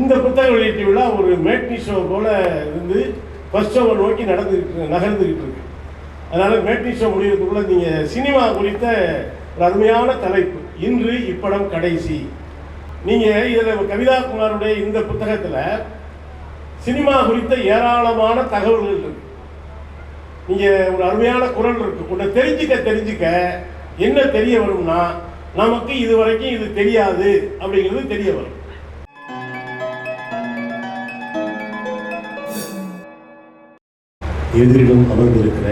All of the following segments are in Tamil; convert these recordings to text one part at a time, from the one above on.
இந்த புத்தக வெளியீட்டு விழா ஒரு மேட்னி ஷோ போல இருந்து ஃபர்ஸ்ட் ஷோவை நோக்கி நடந்துருக்கு நகர்ந்துக்கிட்டு இருக்கு. அதனால மேட்னி ஷோ முடியறதுக்குள்ள நீங்க சினிமா குறித்த ஒரு அருமையான தலைப்பு இன்று இப்படம் கடைசி. நீங்க இதில் கவிதா குமாருடைய இந்த புத்தகத்தில் சினிமா குறித்த ஏராளமான தகவல்கள் இருக்கு. நீங்க ஒரு அருமையான குரல் இருக்கு. உன்னை தெரிஞ்சுக்க தெரிஞ்சுக்க என்ன தெரிய வரும்னா நமக்கு இது வரைக்கும் இது தெரியாது அப்படிங்கிறது தெரிய வரும். எதிரிலும் அமர்ந்திருக்கிற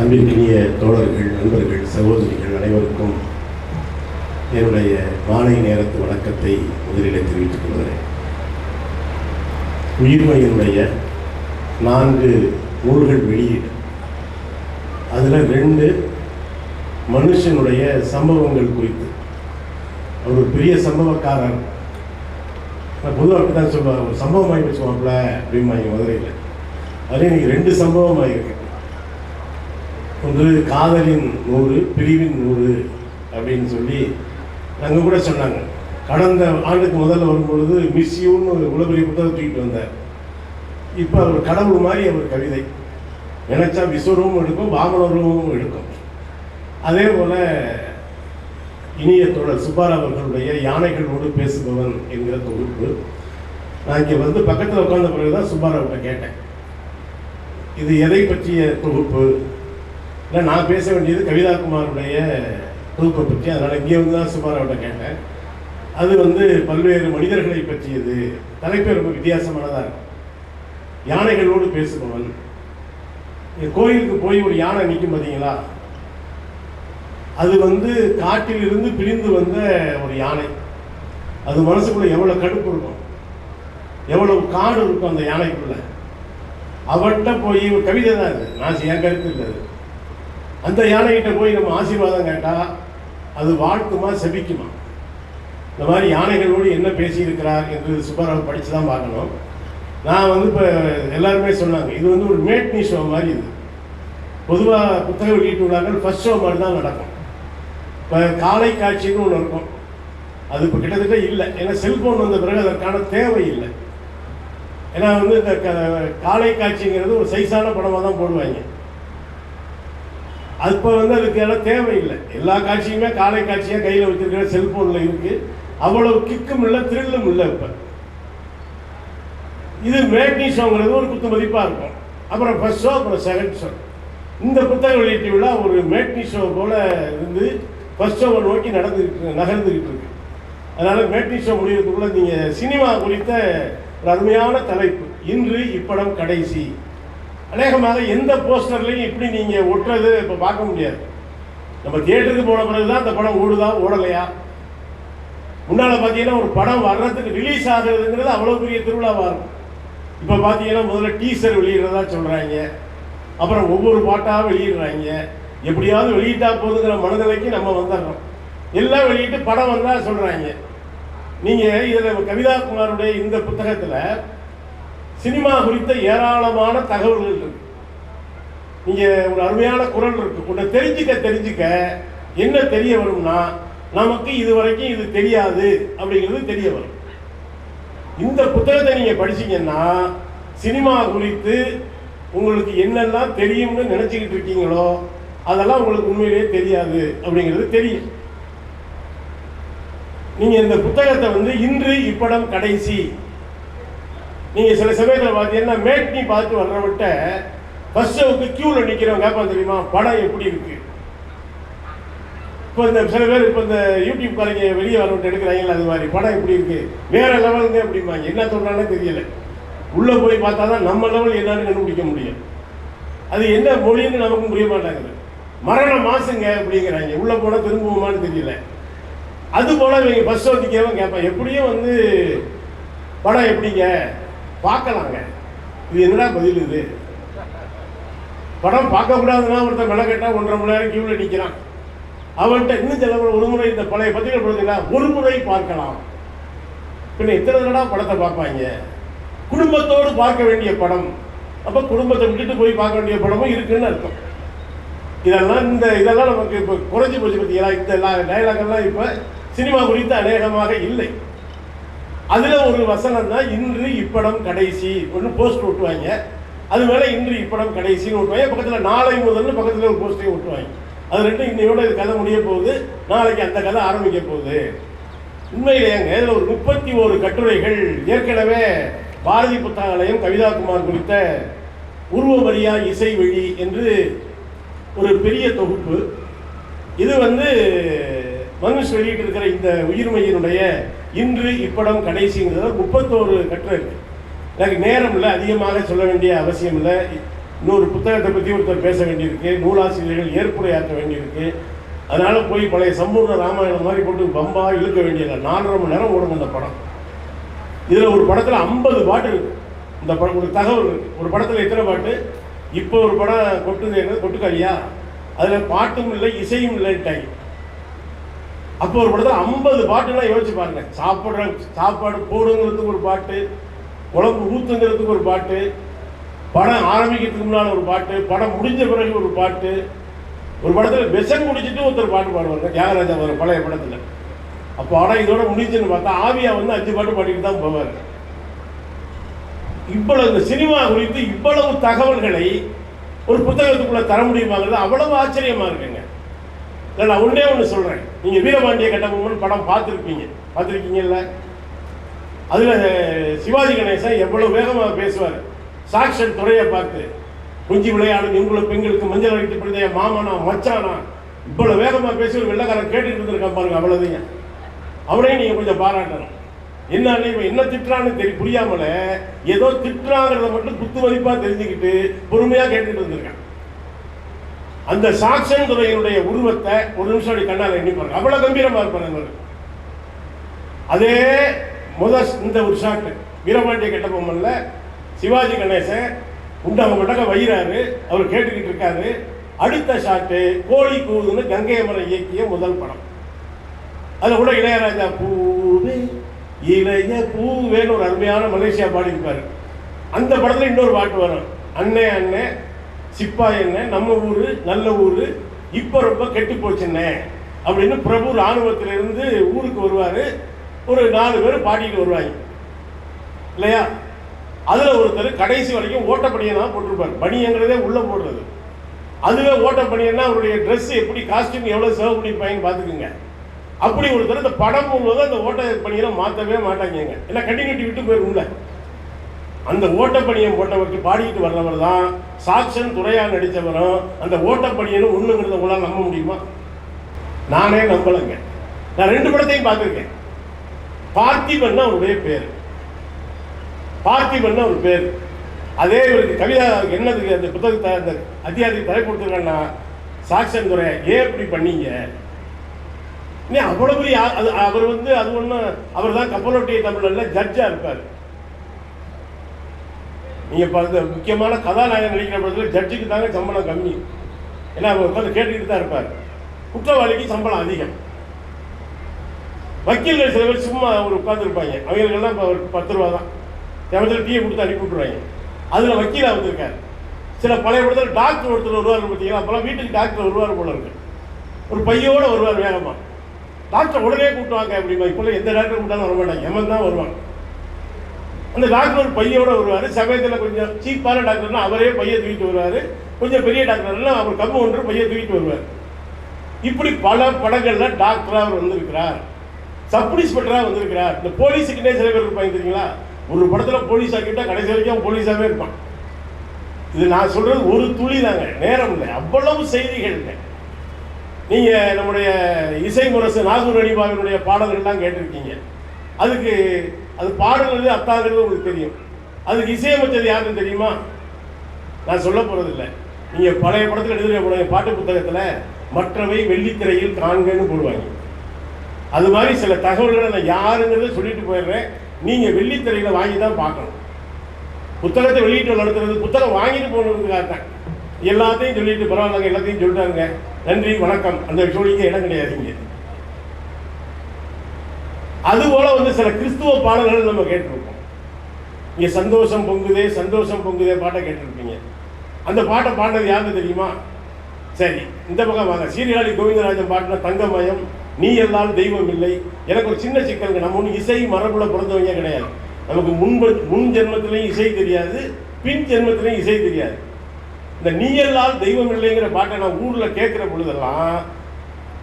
அன்பிற்கினிய தோழர்கள் நண்பர்கள் சகோதரிகள் அனைவருக்கும் என்னுடைய மாலை நேரத்து வணக்கத்தை முதலிலே தெரிவித்துக் கொள்கிறேன். உயிர்மையினுடைய நான்கு நூல்கள் வெளியீடு. அதில் ரெண்டு மனுஷனுடைய சம்பவங்கள் குறித்து. அவர் ஒரு பெரிய சம்பவக்காரர். பொதுவாக அப்படி தான் சொல்லுவார் ஒரு சம்பவம் ஆகி வச்சுக்கோங்கள அப்படிம்பாங்க மதுரையில். அது இன்னைக்கு ரெண்டு சம்பவம் ஆகிருக்கு ஒன்று காதலின் நூறு பிரிவின் நூறு அப்படின்னு சொல்லி நாங்கள் கூட சொன்னாங்க. கடந்த ஆண்டுக்கு முதல்ல வரும்பொழுது மிஸ்யூன்னு ஒரு இவ்வளோ பெரிய புத்தகம் தூக்கிட்டு வந்தார். இப்போ அவர் கடவுள் மாதிரி அவர் கவிதை. நினைச்சா விஸ்வரூபம் எடுக்கும் வாமனரூபமும் எடுக்கும். அதே போல் இனிய தோழர் சுப்பாராவ் அவர்களுடைய யானைகளோடு பேசுபவன் என்கிற தொகுப்பு. நான் இங்கே வந்து பக்கத்தில் உட்கார்ந்த பிறகு தான் சுப்பாராவ்கிட்ட கேட்டேன். இது எதை பற்றிய தொகுப்பு? இல்லை நான் பேச வேண்டியது கவிதாகுமாருடைய தொகுப்பை பற்றி. அதனால் இங்கே வந்து தான் சுப்பாராவ்கிட்ட கேட்டேன். அது வந்து பல்வேறு மனிதர்களை பற்றியது. தலைப்பு ரொம்ப வித்தியாசமானதாக இருக்கும். யானைகளோடு பேசுபவன் கோயிலுக்கு போய் ஒரு யானை நிற்கும் பார்த்தீங்களா? அது வந்து காட்டிலிருந்து பிரிந்து வந்த ஒரு யானை. அது மனசுக்குள்ளே எவ்வளோ கடுப்பு இருக்கும். எவ்வளவு காடு இருக்கும் அந்த யானைக்குள்ளே. அவட்ட போய் ஒரு கவிதை தான் இது. நான் என் கருத்து இல்லை அந்த யானைகிட்ட போய் நம்ம ஆசீர்வாதம் கேட்டால் அது வாழ்த்துமா செபிக்குமா? இந்த மாதிரி யானைகளோடு என்ன பேசியிருக்கிறார் என்று சுப்பாராவ் படித்து தான் பார்க்கணும். நான் வந்து இப்போ எல்லாருமே சொன்னாங்க இது வந்து ஒரு மேட்னி ஷோ மாதிரி இது. பொதுவாக புத்தக வெளியீட்டு விழாக்கள் ஃபஸ்ட் ஷோ மாதிரி தான் நடக்கும். இப்போ காலை காட்சின்னு ஒன்று இருக்கும். அது இப்போ கிட்டத்தட்ட இல்லை. ஏன்னா செல்ஃபோன் வந்த பிறகு அதற்கான தேவை இல்லை. ஏன்னா வந்து இந்த க- காலை காட்சிங்கிறது ஒரு சைஸான படமாக தான் போடுவாங்க. அப்போ வந்து அதுக்கு எல்லாம் தேவையில்லை. எல்லா காட்சியுமே காலை காட்சியாக கையில் வச்சிருக்கிற செல்ஃபோனில் இருக்கு. அவ்வளவு கிக்கும் இல்லை த்ரில்லும் இல்லை இப்போ. இது மேட்னி ஷோங்கிறது ஒரு குத்து மதிப்பாக இருக்கும். அப்புறம் ஃபர்ஸ்ட் ஷோ அப்புறம் செகண்ட் ஷோ இந்த புத்தக வெளியீட்டு விழா ஒரு மேட்னி ஷோ போல இருந்து ஃபர்ஸ்ட் ஷோவை நோக்கி நடந்துக்கிட்டு நகர்ந்துக்கிட்டு இருக்கு. அதனால் மேட்னி ஷோ முடியறதுக்குள்ள நீங்கள் சினிமா குறித்த ஒரு அருமையான தலைப்பு. இன்று இப்படம் கடைசி. அநேகமாக எந்த போஸ்டர்லையும் இப்படி நீங்கள் ஒட்டுறது இப்போ பார்க்க முடியாது. நம்ம தியேட்டருக்கு போன பிறகு தான் அந்த படம் ஓடுதா ஓடலையா? முன்னால் பார்த்தீங்கன்னா ஒரு படம் வர்றதுக்கு ரிலீஸ் ஆகுறதுங்கிறது அவ்வளோ பெரிய திருவிழாவாக இருக்கும். இப்போ பார்த்தீங்கன்னா முதல்ல டீசர் வெளியிடுறதா சொல்கிறாங்க அப்புறம் ஒவ்வொரு பாட்டாக வெளியிடுறாங்க. எப்படியாவது வெளியிட்டா போதுங்கிற மனநிலைக்கு நம்ம வந்துடுறோம். எல்லாம் வெளியிட்டு படம் வந்தால் சொல்கிறாங்க நீங்கள் இதில் கவிதா குமாருடைய இந்த புத்தகத்தில் சினிமா குறித்த ஏராளமான தகவல்கள் இருக்கு. நீங்கள் ஒரு அருமையான குரல் இருக்கு. உன்னை தெரிஞ்சுக்க தெரிஞ்சுக்க என்ன தெரிய வரும்னா நமக்கு இது வரைக்கும் இது தெரியாது அப்படிங்கிறது தெரிய வரும். இந்த புத்தகத்தை நீங்கள் படிச்சீங்கன்னா சினிமா குறித்து உங்களுக்கு என்னெல்லாம் தெரியும்னு நினச்சிக்கிட்டு இருக்கீங்களோ அதெல்லாம் உங்களுக்கு உண்மையிலேயே தெரியாது அப்படிங்கிறது தெரியும். நீங்க இந்த புத்தகத்தை வந்து இன்று இப்படம் கடைசி. நீங்க சில சமயத்தில் பார்த்தீங்கன்னா மேட்னி பார்த்து வர்றவட்ட ஃபர்ஸ்ட் ஷோவுக்கு க்யூவில் நிற்கிறவங்க கேட்பான் தெரியுமா? படம் எப்படி இருக்கு? இப்போ இந்த சில பேர் இப்போ இந்த யூடியூப் காரங்க வெளியே வரவிட்டு எடுக்கிறாங்கல்ல அது மாதிரி. படம் எப்படி இருக்கு? வேற லெவலுங்க அப்படிம்பாங்க என்ன சொல்றானே தெரியல. உள்ள போய் பார்த்தா தான் நம்ம லெவல் என்னன்னு கண்டுபிடிக்க முடியும். அது என்ன மொழின்னு நமக்கும் புரிய மாட்டாங்குது. மரண மாசுங்க அப்படிங்கிறாங்க. உள்ள போனால் திரும்புவோமான்னு தெரியல. அது போல இவங்க பஸ் ஓட்டிக்கவன் கேட்பான் எப்படியும் வந்து படம் எப்படிங்க? பார்க்கலாங்க. இது என்னடா பதில் இது? படம் பார்க்கக்கூடாதுன்னா ஒருத்தன் கேட்டால் ஒன்றரை மணி நேரம் கியூவில் நிற்கிறான் அவன்கிட்ட இன்னும் சில ஒரு முறை இந்த பழைய பத்திரிகை பார்த்தீங்களா ஒரு முறை பார்க்கலாம். பின்ன எத்தனை தடவை படத்தை பார்ப்பாங்க? குடும்பத்தோடு பார்க்க வேண்டிய படம். அப்போ குடும்பத்தை விட்டுட்டு போய் பார்க்க வேண்டிய படமும் இருக்குன்னு அர்த்தம். இதெல்லாம் இந்த இதெல்லாம் நமக்கு இப்போ குறைஞ்சி போச்சு பார்த்தீங்களா இந்த டைலாக் எல்லாம் இப்போ சினிமா குறித்து அநேகமாக இல்லை. அதில் ஒரு வசனம் தான் இன்று இப்படம் கடைசி ஒன்று போஸ்ட் ஓட்டுவாங்க அது மேலே இன்று இப்படம் கடைசின்னு ஒட்டுவாங்க. பக்கத்தில் நாளை முதல்னு பக்கத்தில் ஒரு போஸ்டையும் ஒட்டுவாங்க. அது ரெண்டும் இன்னையோட கதை முடிய போகுது. நாளைக்கு அந்த கதை ஆரம்பிக்க போகுது. உண்மையிலேங்க இதில் ஒரு முப்பத்தி ஒரு கட்டுரைகள். ஏற்கனவே பாரதி புத்தகாலயம் கவிதாகுமார் குறித்த உருவமரியா இசை வழி என்று ஒரு பெரிய தொகுப்பு. இது வந்து மனுஷ் வெளியிட்டிருக்கிற இந்த உயிர்மையினுடைய இன்று இப்படம் கடைசிங்கிறத முப்பத்தோரு கட்டுரை இருக்கு. எனக்கு நேரம் இல்லை அதிகமாக சொல்ல வேண்டிய அவசியம் இல்லை. இன்னொரு புத்தகத்தை பற்றி ஒருத்தர் பேச வேண்டியிருக்கு. நூலாசிரியர்கள் ஏற்புரையாற்ற வேண்டியிருக்கு. அதனால் போய் பழைய சம்பூர்ண ராமாயணம் மாதிரி போட்டு பம்பா இழுக்க வேண்டியதில்லை. நாலரை மணி நேரம் ஓடும் அந்த படம். இதில் ஒரு படத்தில் ஐம்பது பாட்டு இருக்குது இந்த படம் ஒரு தகவல் இருக்குது ஒரு படத்தில் எத்தனை பாட்டு? இப்போ ஒரு படம் கொட்டுது என்ன கொட்டுக்காரியா அதில் பாட்டும் இல்லை இசையும் இல்லைட்டாங்க அப்போ ஒரு படத்தில் ஐம்பது பாட்டுலாம் யோசிச்சு பாருங்க. சாப்பிட்ற சாப்பாடு போடுங்கிறதுக்கு ஒரு பாட்டு குழம்பு ஊத்துங்கிறதுக்கு ஒரு பாட்டு படம் ஆரம்பிக்கிறதுக்கு முன்னால் ஒரு பாட்டு படம் முடிஞ்ச பிறகு ஒரு பாட்டு ஒரு படத்தில் விஷம் குடிச்சிட்டு ஒருத்தர் பாட்டு பாடுவாங்க தியாகராஜா ஒரு பழைய படத்தில். அப்போ படம் இதோட முடிஞ்சுன்னு பார்த்தா ஆவியா வந்து அஞ்சு பாட்டு பாடிட்டு தான் போவார். இவ்வளவு இந்த சினிமா குறித்து இவ்வளவு தகவல்களை ஒரு புத்தகத்துக்குள்ள தர முடியுமாங்கிறது அவ்வளவு ஆச்சரியமா இருக்குங்க. நான் ஒன்றே ஒன்று சொல்கிறேன் நீங்கள் வீரபாண்டிய கட்டபொம்மன் படம் பார்த்துருப்பீங்க. பார்த்துருக்கீங்கல்ல? அதில் சிவாஜி கணேசன் எவ்வளோ வேகமாக பேசுவார். சாக்ஷன் துறையை பார்த்து குஞ்சு விளையாடும் இங்குள்ள பெண்களுக்கு மஞ்சள் வைத்து பிறந்த மாமனா மச்சானா. இவ்வளோ வேகமாக பேசி ஒரு வெள்ளக்காரன் கேட்டுட்டு இருந்திருக்கான் பாருங்க அவ்வளோதையும் அவனையும் நீங்கள் கொஞ்சம் பாராட்டணும். என்ன இவன் என்ன திட்டுறான்னு தெரிய புரியாமல ஏதோ திட்டுறாங்கிறத மட்டும் குத்து மதிப்பாக தெரிஞ்சுக்கிட்டு பொறுமையாக கேட்டுட்டு இருந்திருக்கான். அந்த சாக்ஷன் துறையினுடைய உருவத்தை ஒரு நிமிஷம் அப்படி கண்ணால் எண்ணி பாருங்க. அவ்வளவு கம்பீரமா இருப்பார் அதே முத இந்த ஒரு ஷாட்டு வீரபாண்டிய கட்டபொம்மன்ல சிவாஜி கணேசன் உண்டாக மட்டக்க வைகிறாரு அவர் கேட்டுக்கிட்டு இருக்காரு. அடுத்த ஷாட்டு கோழி கூதுன்னு கங்கை அமரன் இயக்கிய முதல் படம். அதில் கூட இளையராஜா பூவே இளைய பூவேன்னு ஒரு அருமையான மலேசியா பாடியிருப்பாரு. அந்த படத்தில் இன்னொரு பாட்டு வரும். அண்ணே அண்ணே சிப்பா என்ன நம்ம ஊர் நல்ல ஊர் இப்போ ரொம்ப கெட்டு போச்சுண்ணே அப்படின்னு பிரபு இராணுவத்திலிருந்து ஊருக்கு வருவார். ஒரு நாலு பேர் பாடிட்டு வருவாங்க. இல்லையா? அதில் ஒருத்தர் கடைசி வரைக்கும் ஓட்டப்பணியனா போட்டிருப்பார். பணியங்கிறதே உள்ளே போடுறது. அதுவே ஓட்டப்பணியன்னா அவருடைய ட்ரெஸ் எப்படி காஸ்டியூம் எவ்வளோ சேவ் பண்ணியிருப்பாங்கன்னு பார்த்துக்குங்க. அப்படி ஒருத்தர் இந்த படம் முழுவதும் அந்த ஓட்ட பணியெல்லாம் மாற்றவே மாட்டாங்க ஏன்னா கண்டினியூட்டி விட்டு போயிருக்கும்ல அந்த ஓட்டப்பணியம் போட்டவருக்கு பாடிக்கிட்டு வர்றவர் தான் சாக்ஷன் துறையா நடித்தவரும். அந்த ஓட்டப்பணியனும் ஒண்ணுங்கிறத உங்களால் நம்ப முடியுமா? நானே நம்பலைங்க. நான் ரெண்டு படத்தையும் பார்த்துருக்கேன். பார்த்திபன் அவருடைய பேர். பார்த்திபன் ஒரு பேர். அதே இவருக்கு கவிதா என்னதுக்கு அந்த புத்தகத்தை அந்த அத்தியாயத்தை தலை கொடுத்துருக்கேன்னா சாக்ஷன் துறை ஏன் இப்படி பண்ணீங்க? அவ்வளவு அது அவர் வந்து அது ஒன்றும் அவர் தான் கப்பலோட்டிய தமிழில் ஜட்ஜாக இருப்பார். நீங்கள் பார்த்து முக்கியமான கதாநாயகன் நடிக்கிற படத்தில் ஜட்ஜுக்கு தாங்க சம்பளம் கம்மி. ஏன்னா அவர் உட்காந்து கேட்டுக்கிட்டு தான் இருப்பார். குற்றவாளிக்கு சம்பளம் அதிகம். வக்கீல்கள் சில பேர் சும்மா அவர் உட்காந்துருப்பாங்க அவங்களுக்கெல்லாம் இப்போ ஒரு பத்து ரூபா தான். சமயத்தில் டீயை கொடுத்து அனுப்பி விட்ருவாங்க அதில் வக்கீலாக வந்திருக்காரு. சில பழைய படத்தில் டாக்டர் ஒருத்தர் வருவார் பார்த்தீங்களா? அப்போல்லாம் வீட்டுக்கு டாக்டர் வருவார் போல இருக்கு. ஒரு பையோட வருவார் வேகமாக டாக்டர் உடனே கூட்டுவாங்க அப்படிமா இப்போல்லாம் எந்த டாக்டர் கூட்டாலும் வர மாட்டாங்க எமன் தான் வருவாங்க அந்த டாக்டர் ஒரு பையோட வருவார். சமயத்தில் கொஞ்சம் சீப்பான டாக்டர்னா அவரே பையை தூக்கிட்டு வருவார். கொஞ்சம் பெரிய டாக்டர்னா அவர் கம்பு ஒன்று பையை தூக்கிட்டு வருவார். இப்படி பல படங்களில் டாக்டராக அவர் வந்திருக்கிறார். சப் வந்திருக்கிறார். இந்த போலீஸுக்குன்னே சில பேர் இருப்பாங்க தெரியுங்களா? ஒரு படத்தில் போலீஸ் ஆக்கிட்டா கடைசி வரைக்கும் போலீஸாகவே இருப்பான். இது நான் சொல்கிறது ஒரு துளி தாங்க. நேரம் இல்லை. அவ்வளவு செய்திகள் இல்லை. நீங்கள் நம்முடைய இசை முரசு நாகூர் அணிபாவினுடைய பாடல்கள்லாம் கேட்டிருக்கீங்க. அதுக்கு அது பாடுறது அத்தாங்கிறது உங்களுக்கு தெரியும். அதுக்கு இசையமைச்சது யாருன்னு தெரியுமா? நான் சொல்ல போறதில்லை. நீங்கள் பழைய படத்தில் எழுதுகிற போடுங்க பாட்டு புத்தகத்தில் மற்றவை வெள்ளித்திரையில் காண்கன்னு போடுவாங்க. அது மாதிரி சில தகவல்களை நான் யாருங்கிறத சொல்லிட்டு போயிடுறேன். நீங்கள் வெள்ளித்திரையில் வாங்கி தான் பார்க்கணும். புத்தகத்தை வெளியிட்டு நடத்துறது புத்தகம் வாங்கிட்டு போகணுங்கிறதுக்காக தான் எல்லாத்தையும் சொல்லிட்டு பரவாயில்லைங்க எல்லாத்தையும் சொல்லிட்டாங்க. நன்றி வணக்கம். அந்த சொல்லிங்க இடம் கிடையாதுங்க அதுபோல வந்து சில கிறிஸ்துவ பாடல்கள் நம்ம கேட்டிருப்போம். இங்கே சந்தோஷம் பொங்குதே சந்தோஷம் பொங்குதே பாட்டை கேட்டிருப்பீங்க. அந்த பாட்டை பாடினது யாருன்னு தெரியுமா? சரி இந்த பக்கம் வாங்க. சீர்காழி கோவிந்தராஜன் பாட்டின தங்கமயம் நீ எல்லால் தெய்வம் இல்லை. எனக்கு ஒரு சின்ன சிக்கல் நம்ம ஒன்றும் இசை மரபுல பிறந்தவங்க கிடையாது. நமக்கு முன்பு முன் ஜென்மத்திலையும் இசை தெரியாது பின் ஜென்மத்திலையும் இசை தெரியாது. இந்த நீ எல்லால் தெய்வம் இல்லைங்கிற பாட்டை நான் ஊரில் கேட்குற பொழுதெல்லாம்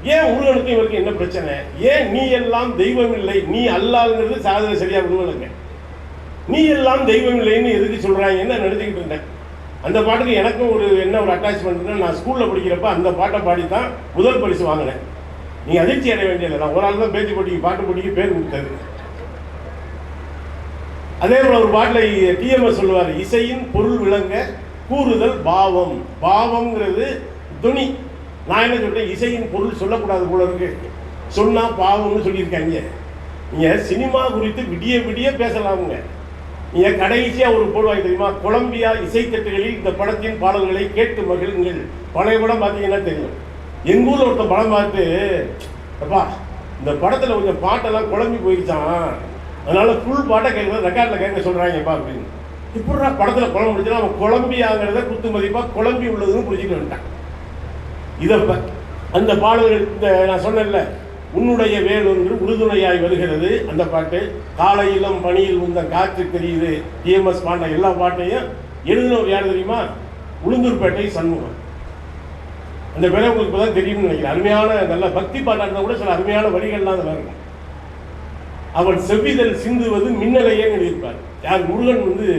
ஏன் முருகனுக்கும் இவருக்கு என்ன பிரச்சனை? ஏன் நீ எல்லாம் தெய்வம் இல்லை? நீ அல்லாங்கிறது சாதனை சரியா விடுவலைங்க நீ எல்லாம் தெய்வம் இல்லைன்னு எதுக்கு சொல்றாங்கன்னு நான் நினைச்சுக்கிட்டு இருந்தேன் அந்த பாட்டுக்கு எனக்கும் ஒரு என்ன ஒரு அட்டாச்மெண்ட்னா நான் ஸ்கூலில் படிக்கிறப்ப அந்த பாட்டை பாடி தான் முதல் பரிசு வாங்கினேன். நீ அதிர்ச்சி அடைய வேண்டியதில்லை. நான் ஒரு ஆள் தான் பேச்சு போட்டிக்கு பாட்டு போட்டிக்கு பேர் கொடுத்தது. அதே போல ஒரு பாட்டில் டிஎம்எஸ் சொல்லுவார் இசையின் பொருள் விளங்க கூறுதல் பாவம். பாவம்ங்கிறது துணி. நான் என்ன சொல்கிறேன் இசையின் பொருள் சொல்லக்கூடாது போல இருக்கு. சொன்னால் பாவம்னு சொல்லியிருக்காங்க. நீங்கள் சினிமா குறித்து விடிய விடிய பேசலாமுங்க நீங்க கடைசியாக ஒரு போடுவாங்க தெரியுமா? கொலம்பியா இசைத்தட்டுகளில் இந்த படத்தின் பாடல்களை கேட்டு மகிழுங்கள். பழைய படம் பார்த்தீங்கன்னா தெரியும். எங்கள் ஊரில் ஒருத்தன் படம் பார்த்து அப்பா இந்த படத்தில் கொஞ்சம் பாட்டெல்லாம் குழம்பி போயிடுச்சான் அதனால் ஃபுல் பாட்டை கேட்கறது ரெக்கார்டில் கேட்க சொல்கிறாங்கப்பா அப்படின்னு. இப்படிடா படத்தில் குழம்பு முடிச்சுன்னா அவன் குழம்பியாங்கிறத குத்து மதிப்பாக குழம்பி உள்ளதுன்னு புரிஞ்சுட்டு வந்துட்டான் இதை அந்த பாடல்கள் இந்த நான் சொன்னேன்ல உன்னுடைய வேலொன்று உறுதுணையாய் வருகிறது. அந்த பாட்டு காலையிலும் பணியில் உந்த காற்று தெரியுது. டிஎம்எஸ் பாண்ட எல்லா பாட்டையும் எழுதினவர் யார் தெரியுமா? உளுந்தூர்பேட்டை சண்முகம். அந்த பேரை உங்களுக்கு இப்போ தான் தெரியும்னு நினைக்கிறேன். அருமையான நல்ல பக்தி பாட்டாக இருந்தால் கூட சில அருமையான வரிகள்லாம் அதில் இருக்கும். அவன் செவ்விதழ் சிந்துவது மின்னலையே எழுதியிருப்பார். யார் முருகன் வந்து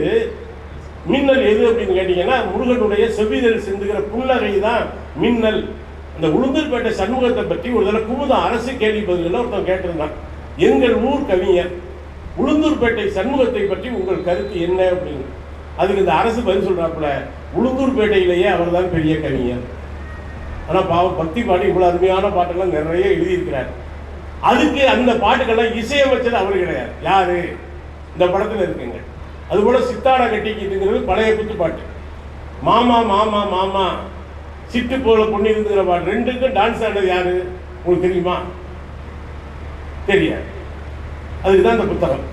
மின்னல் எது அப்படின்னு கேட்டீங்கன்னா முருகனுடைய செவ்விதழ் சிந்துகிற புன்னகை தான் மின்னல். அந்த உளுந்தூர்பேட்டை சண்முகத்தை பற்றி ஒரு தடவை குமுதம் அரசு கேள்வி பதிலில் ஒருத்தன் கேட்டிருந்தான். எங்கள் ஊர் கவிஞர் உளுந்தூர்பேட்டை சண்முகத்தை பற்றி உங்கள் கருத்து என்ன அப்படின்னு? அதுக்கு இந்த அரசு பதில் சொல்றாப்புல உளுந்தூர்பேட்டையிலேயே அவர்தான் பெரிய கவிஞர். ஆனால் பாவம் பக்தி பாட்டு இவ்வளோ அருமையான பாட்டெல்லாம் நிறைய எழுதியிருக்கிறார். அதுக்கு அந்த பாட்டுக்கெல்லாம் இசையமைச்சது அவர் கிடையாது. யாரு? இந்த படத்தில் இருக்குங்க. அதுபோல சித்தாட கட்டிக்கிட்டுங்கிறது பழைய குத்து பாட்டு. மாமா மாமா மாமா சிட்டு போல பொண்ணு இருந்துங்கிற பாட்டு. ரெண்டுக்கும் டான்ஸ் ஆனது யாரு? உங்களுக்கு தெரியுமா? தெரியாது. அதுக்கு தான் இந்த புத்தகம்.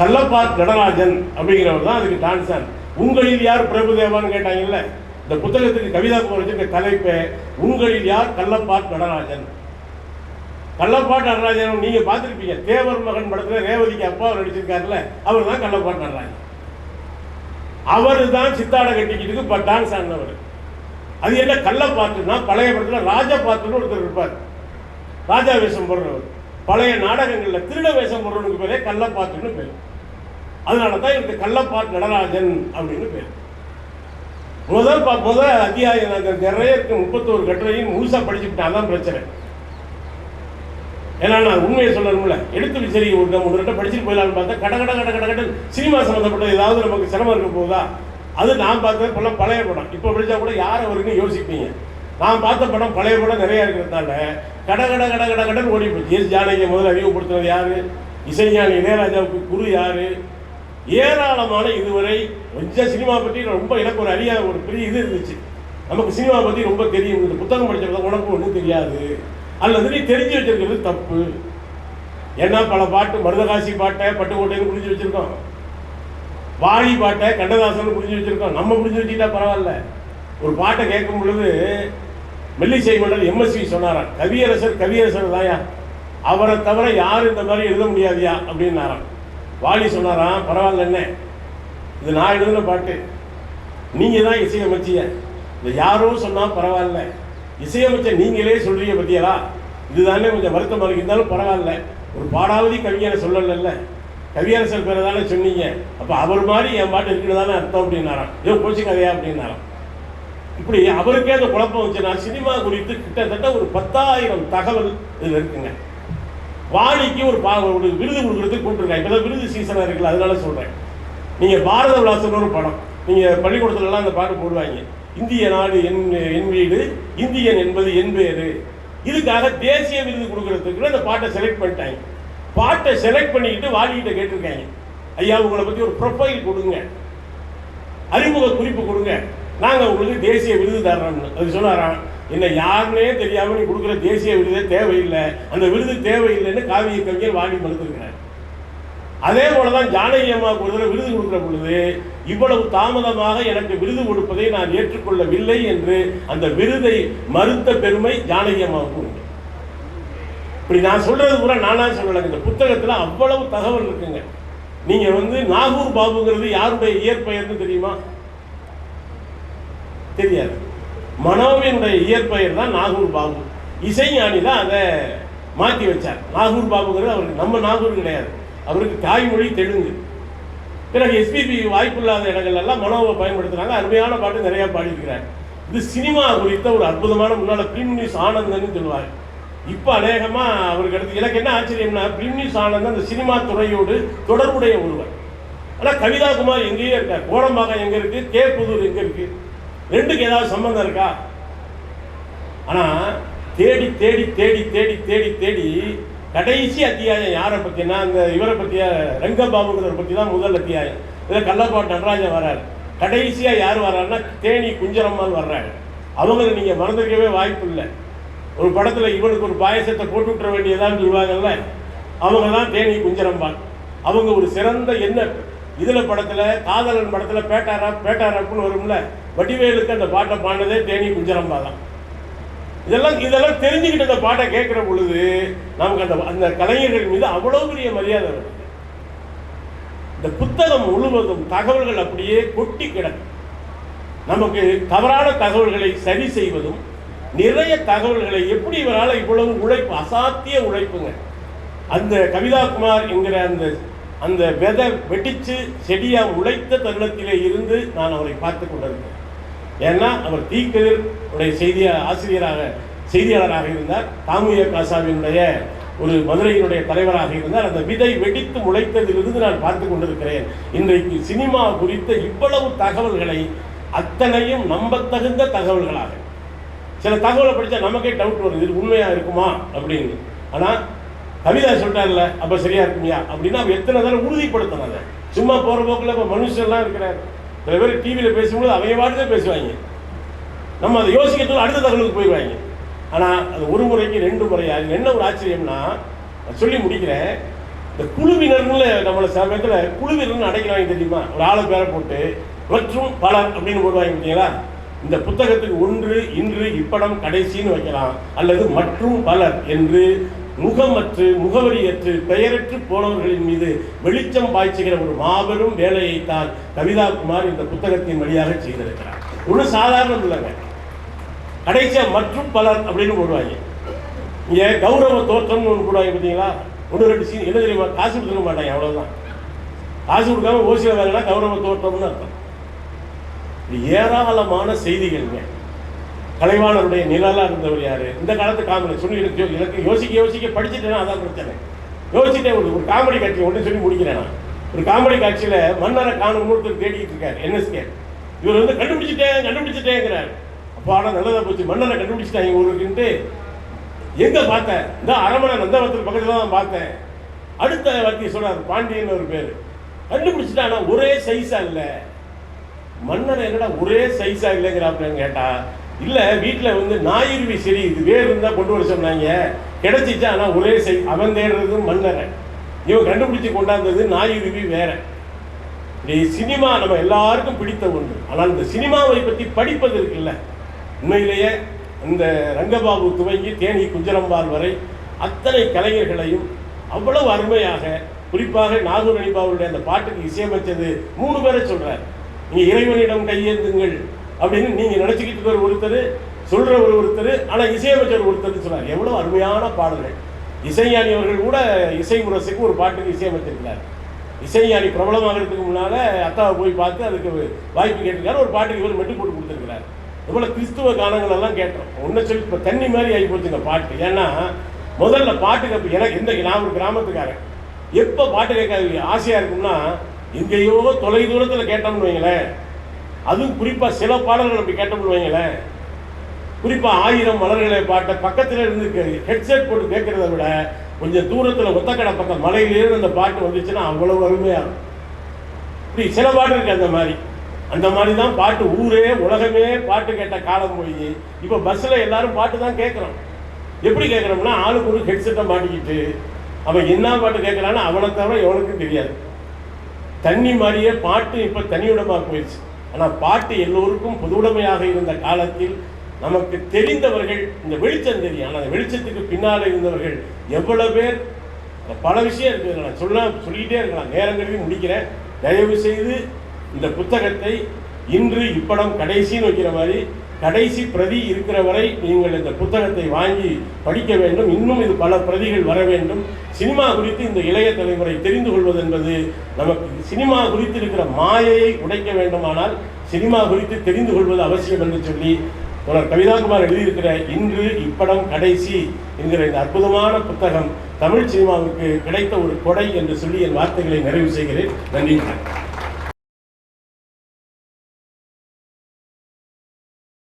கள்ளப்பாத் நடராஜன் அப்படிங்கிறவர் தான் அதுக்கு டான்ஸ் ஆன் உங்களில் யார் பிரபுதேவான்னு கேட்டாங்கல்ல? இந்த புத்தகத்துக்கு கவிதா குமார் வச்சிருக்க தலைப்பே உங்களில் யார் கள்ளப்பாட் நடராஜன்? கள்ளப்பாட்டு நடராஜன் நீங்க பார்த்துருப்பீங்க. தேவர் மகன் படத்தில் ரேவதிக்கு அப்பா அவர் நடிச்சிருக்காருல்ல அவர் தான் கள்ளப்பாட்டு நடராஜன். அவர் தான் சித்தாட கட்டிக்கிட்டு இப்போ டான்ஸ் ஆடினவர். அது என்ன கள்ளப்பாட்டுனா பழைய படத்தில் ராஜா பாட்டுன்னு ஒருத்தர் இருப்பார். ராஜா வேஷம் போடுறவர். பழைய நாடகங்களில் திருட வேஷம் போடுறவனுக்கு பேரே கள்ளப்பாட்டுன்னு பேர். அதனால தான் இவருக்கு கள்ளப்பாட்டு நடராஜன் அப்படின்னு பேர். முதல் முதல் அத்தியாயம் அந்த நிறைய இருக்கு. முப்பத்தோரு கட்டுரையும் முழுசா படிச்சுக்கிட்டேன் தான் பிரச்சனை. ஏன்னா நான் உண்மையை சொல்லணும்ல எடுத்து விசாரி ஒரு நம்ம ஒரு ரெண்டு படிச்சுட்டு போயிடலாம்னு பார்த்தா கட கட கட கட சினிமா சம்மந்தப்பட்ட ஏதாவது நமக்கு சிரமம் இருக்க போகுதா அது நான் பார்த்த படம் பழைய படம். இப்போ படித்தா கூட யார் அவருன்னு யோசிப்பீங்க. நான் பார்த்த படம் பழைய படம் நிறையா இருக்கிறதுனால கட கட கட கட கடன் ஓடி போச்சு. எஸ் ஜானகி முதல்ல அறிமுகப்படுத்தினது யாரு? இசைஞானி இளையராஜாவுக்கு குரு யாரு? ஏராளமான இதுவரை கொஞ்சம் சினிமா பற்றி ரொம்ப எனக்கு ஒரு அறியாத ஒரு பெரிய இது இருந்துச்சு. நமக்கு சினிமா பற்றி ரொம்ப தெரியும். இந்த புத்தகம் படித்த உனக்கு ஒன்றும் தெரியாது. அல்லது நீ தெரிஞ்சு வச்சிருக்கிறது தப்பு. ஏன்னா பல பாட்டு மருதகாசி பாட்டை பட்டுக்கோட்டைன்னு புரிஞ்சு வச்சிருக்கோம். வாழி பாட்டை கண்ணதாசன் புரிஞ்சு வச்சிருக்கோம். நம்ம புரிஞ்சு வச்சுக்கிட்டா பரவாயில்ல. ஒரு பாட்டை கேட்கும் பொழுது மெல்லிசை மண்டல் எம்எஸ்வி சொன்னாராம். கவியரசர் கவியரசர் தாயா. அவரை தவிர யாரும் இந்த மாதிரி எழுத முடியாதியா? அப்படின்னாராம். வாலி சொன்னாராம் பரவாயில்ல என்ன இது நான் எழுதின பாட்டு. நீங்கள் தான் இசையமைச்சிய இந்த யாரோ சொன்னால் பரவாயில்ல. இசையமைச்ச நீங்களே சொல்றீங்க பத்தியலா இதுதானே கொஞ்சம் வருத்தம் இருந்தாலும் பரவாயில்ல. ஒரு பாடாவதி கவிஞரை சொல்லலைல்ல. கவியரசர் பேரை தானே சொன்னீங்க. அப்போ அவர் மாதிரி என் பாட்டு இருக்கிறதானே அர்த்தம் அப்படின்னாராம். ஏதோ கோச்சு கதையா அப்படின்னாராம். இப்படி அவருக்கே அந்த குழப்பம் வச்சுன்னா சினிமா குறித்து கிட்டத்தட்ட ஒரு பத்தாயிரம் தகவல் இதில் இருக்குங்க. வாணிக்கு ஒரு பா ஒரு விருது கொடுக்குறதுக்கு கூப்பிட்டுருக்காங்க. இப்போ விருது சீசனாக இருக்குல்ல அதனால சொல்கிறேன் நீங்கள் பாரத விளாசன் ஒரு படம். நீங்கள் பள்ளிக்கூடத்துலலாம் அந்த பாட்டு போடுவாங்க. இந்திய நாடு என் என் வீடு இந்தியன் என்பது என் பேரு. இதுக்காக தேசிய விருது கொடுக்கறதுக்கு அந்த பாட்டை செலக்ட் பண்ணிட்டாங்க. பாட்டை செலக்ட் பண்ணிக்கிட்டு வாலிகிட்ட கேட்டிருக்காங்க. ஐயா உங்களை பற்றி ஒரு ப்ரொஃபைல் கொடுங்க. அறிமுக குறிப்பு கொடுங்க. நாங்கள் உங்களுக்கு தேசிய விருது தர்றோம்னு அது சொன்னாராம் என்ன யாருன்னே தெரியாமல் நீ கொடுக்குற தேசிய விருதே தேவையில்லை. அந்த விருது தேவையில்லைன்னு காவிய கவிஞர் வாங்கி மறுத்துருக்கிறார். அதே போல தான் ஜானகி அம்மாவுக்கு ஒரு தடவை விருது கொடுக்குற பொழுது இவ்வளவு தாமதமாக எனக்கு விருது கொடுப்பதை நான் ஏற்றுக்கொள்ளவில்லை என்று அந்த விருதை மறுத்த பெருமை ஜானகி அம்மாவுக்கு உண்டு. இப்படி நான் சொல்றது கூட நானா சொல்லலைங்க இந்த புத்தகத்துல அவ்வளவு தகவல் இருக்குங்க. நீங்க வந்து நாகூர் பாபுங்கிறது யாருடைய இயற்பெயர்னு தெரியுமா? தெரியாது. மனோவினுடைய இயற்பெயர் தான் நாகூர் பாபு. இசைஞானி தான் அதை மாற்றி வச்சார். நாகூர் பாபுங்கிறது அவருக்கு நம்ம நாகூர் கிடையாது. அவருக்கு தாய்மொழி தெலுங்கு. பிறகு எஸ்பிபி வாய்ப்பில்லாத இடங்கள்லாம் மனோவை பயன்படுத்துறாங்க. அருமையான பாட்டு நிறைய பாடியிருக்கிறார். இது சினிமா குறித்த ஒரு அற்புதமான முன்னால பிரிம் நியூஸ் ஆனந்தன்னு சொல்லுவார் இப்போ அநேகமாக அவருக்கு அடுத்து எனக்கு என்ன ஆச்சரியம்னா பிரிம் நியூஸ் ஆனந்த் அந்த சினிமா துறையோடு தொடர்புடைய ஒருவர். ஆனால் கவிதா குமார் எங்கேயே இருக்கார். கோடம்பாக்கம் எங்க இருக்கு? கே புதூர் எங்க இருக்கு? ரெண்டுக்கு ஏதாவது சம்பந்தம் இருக்கா? ஆனால் தேடி தேடி தேடி தேடி தேடி தேடி கடைசி அத்தியாயம் யாரை பற்றினா அந்த இவரை பற்றிய ரங்கபாபுங்கிறத பற்றி தான் முதல் அத்தியாயம். இதில் கள்ளப்பாட்டு நடராஜன் வர்றாரு. கடைசியாக யார் வர்றாருன்னா தேனி குஞ்சரம்மாள் வர்றாரு. அவங்கள நீங்கள் மறந்துருக்கவே வாய்ப்பு இல்லை. ஒரு படத்தில் இவனுக்கு ஒரு பாயசத்தை போட்டு விட்டுற வேண்டியதான்னு சொல்லுவாங்கல்ல? அவங்க தான் தேனி குஞ்சரம்பாள் அவங்க ஒரு சிறந்த என்ன இதில் படத்தில் காதலன் படத்தில் பேட்டாரா பேட்டாராப்புன்னு வரும்ல? வடிவேலுக்கு அந்த பாட்டை பாடினதே தேனி குஞ்சரம்பா தான். இதெல்லாம் இதெல்லாம் தெரிஞ்சுக்கிட்டு அந்த பாட்டை கேட்குற பொழுது நமக்கு அந்த அந்த கலைஞர்கள் மீது அவ்வளோ பெரிய மரியாதை வருது. இந்த புத்தகம் முழுவதும் தகவல்கள் அப்படியே கொட்டி கிடக்கும் நமக்கு தவறான தகவல்களை சரி செய்வதும் நிறைய தகவல்களை எப்படி இவரால் இவ்வளவு உழைப்பு அசாத்திய உழைப்புங்க. அந்த கவிதா குமார் என்கிற அந்த அந்த விதை வெடிச்சு செடியாக உழைத்த தருணத்திலே இருந்து நான் அவரை பார்த்து கொண்டிருக்கிறேன் ஏன்னா அவர் தீக்கதிர் உடைய செய்திய ஆசிரியராக செய்தியாளராக இருந்தார். தாமுய காசாவினுடைய ஒரு மதுரையினுடைய தலைவராக இருந்தார். அந்த விதை வெடித்து முளைத்ததிலிருந்து நான் பார்த்து கொண்டிருக்கிறேன். இன்றைக்கு சினிமா குறித்த இவ்வளவு தகவல்களை அத்தனையும் நம்பத்தகுந்த தகவல்களாக. சில தகவலை படித்தா நமக்கே டவுட் வருது. இது உண்மையாக இருக்குமா? அப்படின்னு. ஆனால் கவிதா சொல்லிட்டார்ல அப்போ சரியா இருக்குமியா? அப்படின்னா அவ எத்தனை தடவை உறுதிப்படுத்தணும் அதை சும்மா போகிற போக்கில் இப்போ மனுஷன்லாம் இருக்கிறார். சில பேர் டிவியில் பேசும்போது அவங்க பாட்டுதே பேசுவாங்க. நம்ம அதை யோசிக்கிறதுக்கு அடுத்த தகவலுக்கு போயிடுவாங்க. ஆனால் அது ஒரு முறைக்கு ரெண்டு முறை என்ன ஒரு ஆச்சரியம்னா நான் சொல்லி முடிக்கிறேன். இந்த குழுவினர்னு நம்மளை சமயத்தில் குழுவினர்னு அடைக்கிறாங்க தெரியுமா? ஒரு ஆளை பேரை போட்டு மற்றும் பலர் அப்படின்னு போடுவாங்க பார்த்தீங்களா? இந்த புத்தகத்துக்கு ஒன்று இன்று இப்படம் கடைசின்னு வைக்கலாம். அல்லது மற்றும் பலர் என்று முகமற்று முகவரியற்று பெயரற்று போனவர்களின் மீது வெளிச்சம் பாய்ச்சுகிற ஒரு மாபெரும் வேலையைத்தான் கவிதா குமார் இந்த புத்தகத்தின் வழியாக செய்திருக்கிறார். ஒன்றும் சாதாரணம் இல்லைங்க. கடைசியா மற்றும் பலர் அப்படின்னு போடுவாங்க. இங்க கௌரவ தோற்றம்னு ஒன்று போடுவாங்க பார்த்தீங்களா? ஒன்று ரெண்டு சீன் என்ன தெரியுமா? காசு கொடுத்துக்க மாட்டாங்க அவ்வளோதான் காசு கொடுக்காம ஓசியில் வாங்கினா கௌரவ தோற்றம்னு அர்த்தம். ஏராளமான செய்திகள்ங்க. கலைவாணருடைய நிழலா இருந்தவர் யாரு? இந்த காலத்து காமெடி சொல்லி எனக்கு யோ- எனக்கு யோசிக்க யோசிக்க படிச்சுட்டேன்னா அதான் பிரச்சனை. யோசிச்சுட்டே ஒரு ஒரு காமெடி காட்சி ஒன்று சொல்லி முடிக்கிறேன் நான். ஒரு காமெடி காட்சியில மன்னரை காணும் ஒருத்தர் தேடிக்கிட்டு இருக்காரு என்எஸ்கே. இவர் வந்து கண்டுபிடிச்சிட்டேன் கண்டுபிடிச்சிட்டேங்கிறார். அப்போ ஆனால் நல்லதாக போச்சு. மன்னரை கண்டுபிடிச்சிட்டாங்க ஊருக்குன்ட்டு எங்க பார்த்தேன்? இந்த அரமனை நந்தவரத்துக்கு பக்கத்தில் தான் பார்த்தேன். அடுத்த வார்த்தையை சொல்றாரு பாண்டியன் ஒரு பேர். கண்டுபிடிச்சிட்டானா ஒரே சைஸா இல்லை. மன்னரை என்னடா ஒரே சைஸா இல்லைங்கிறாப்புலன்னு கேட்டா இல்லை வீட்டில் வந்து ஞாயிறுவி சரி இது வேறு இருந்தால் கொண்டு வர சொன்னாங்க. கிடைச்சிச்சு ஆனால் ஒரே செய் அவன் தேடுறது மன்னரை இவன் கண்டுபிடிச்சி கொண்டாந்தது ஞாயிறுவி வேற. இப்படி சினிமா நம்ம எல்லாருக்கும் பிடித்த ஒன்று ஆனால் இந்த சினிமாவை பற்றி படிப்பது இருக்குல்ல உண்மையிலேயே இந்த ரங்கபாபு துவங்கி தேனி குஞ்சரம்பால் வரை அத்தனை கலைஞர்களையும் அவ்வளவு அருமையாக குறிப்பாக நாகூர் அனிபாவுடைய அந்த பாட்டுக்கு இசையமைச்சது மூணு பேரை சொல்கிறார் நீங்கள் இறைவனிடம் கையேந்துங்கள். அப்படின்னு நீங்க நினைச்சுக்கிட்டு இருக்கிற ஒருத்தர் சொல்ற ஒரு ஒருத்தர் ஆனா இசையமைச்சர் ஒருத்தர் சொன்னார். எவ்வளவு அருமையான பாடல்கள். இசைஞானி அவர்கள் கூட இசை முரசுக்கு ஒரு பாட்டுக்கு இசையமைச்சிருக்கிறார் இசைஞானி பிரபலமாகிறதுக்கு முன்னால அத்தாவை போய் பார்த்து அதுக்கு வாய்ப்பு கேட்டிருக்காரு. ஒரு பாட்டுக்கு இவர் மெட்டு போட்டு கொடுத்துருக்கிறார். இதுபோல கிறிஸ்துவ காலங்கள் எல்லாம் கேட்டோம். ஒன்றை சொல்லி இப்போ தண்ணி மாதிரி ஆகி போச்சுங்க பாட்டு. ஏன்னா முதல்ல பாட்டுக்கு கேட்ப எனக்கு எந்த நான் ஒரு கிராமத்துக்காரன். எப்போ பாட்டு கேட்க ஆசையாக இருக்கும்னா எங்கேயோ தொலை தூரத்தில் கேட்டோம்னு வைங்களேன். அதுவும் குறிப்பாக சில பாடல்கள் நம்ம கேட்டோம்னு வைங்களேன். குறிப்பாக ஆயிரம் மலர்களை பாட்டை பக்கத்தில் இருந்து ஹெட்செட் போட்டு கேட்கறத விட கொஞ்சம் தூரத்தில் ஒத்தக்கடை பக்கம் மலையிலேருந்து அந்த பாட்டு வந்துச்சுன்னா அவ்வளோ அருமையாக இருக்கும். இப்படி சில பாட்டு இருக்கு அந்த மாதிரி. அந்த மாதிரி தான் பாட்டு ஊரே உலகமே பாட்டு கேட்ட காலம் போய். இப்போ பஸ்ஸில் எல்லாரும் பாட்டு தான் கேட்குறோம். எப்படி கேட்குறோம்னா ஆளுக்கு ஒரு ஹெட்செட்டை மாட்டிக்கிட்டு அவன் என்ன பாட்டு கேட்குறான்னு அவனை தவிர எவனுக்கும் தெரியாது. தண்ணி மாதிரியே பாட்டு இப்போ தனியுடமாக போயிடுச்சு. ஆனால் பாட்டு எல்லோருக்கும் பொதுவுடைமையாக இருந்த காலத்தில் நமக்கு தெரிந்தவர்கள் இந்த வெளிச்சம் தெரியும் ஆனால் அந்த வெளிச்சத்துக்கு பின்னால் இருந்தவர்கள் எவ்வளவு பேர் பல விஷயம் இருக்குது. நான் சொல்ல சொல்லிக்கிட்டே இருக்கலாம். நேரம் முடிக்கிறேன். தயவு செய்து இந்த புத்தகத்தை இன்று இப்படம் கடைசின்னு வைக்கிற மாதிரி கடைசி பிரதி இருக்கிற வரை நீங்கள் இந்த புத்தகத்தை வாங்கி படிக்க வேண்டும். இன்னும் இது பல பிரதிகள் வர வேண்டும். சினிமா குறித்து இந்த இளைய தலைமுறை தெரிந்து கொள்வது என்பது நமக்கு சினிமா குறித்து இருக்கிற மாயையை உடைக்க வேண்டுமானால் சினிமா குறித்து தெரிந்து கொள்வது அவசியம் என்று சொல்லி தொடர் கவிதாகுமார் எழுதியிருக்கிற இன்று இப்படம் கடைசி என்கிற இந்த அற்புதமான புத்தகம் தமிழ் சினிமாவுக்கு கிடைத்த ஒரு கொடை என்று சொல்லி என் வார்த்தைகளை நிறைவு செய்கிறேன். நன்றி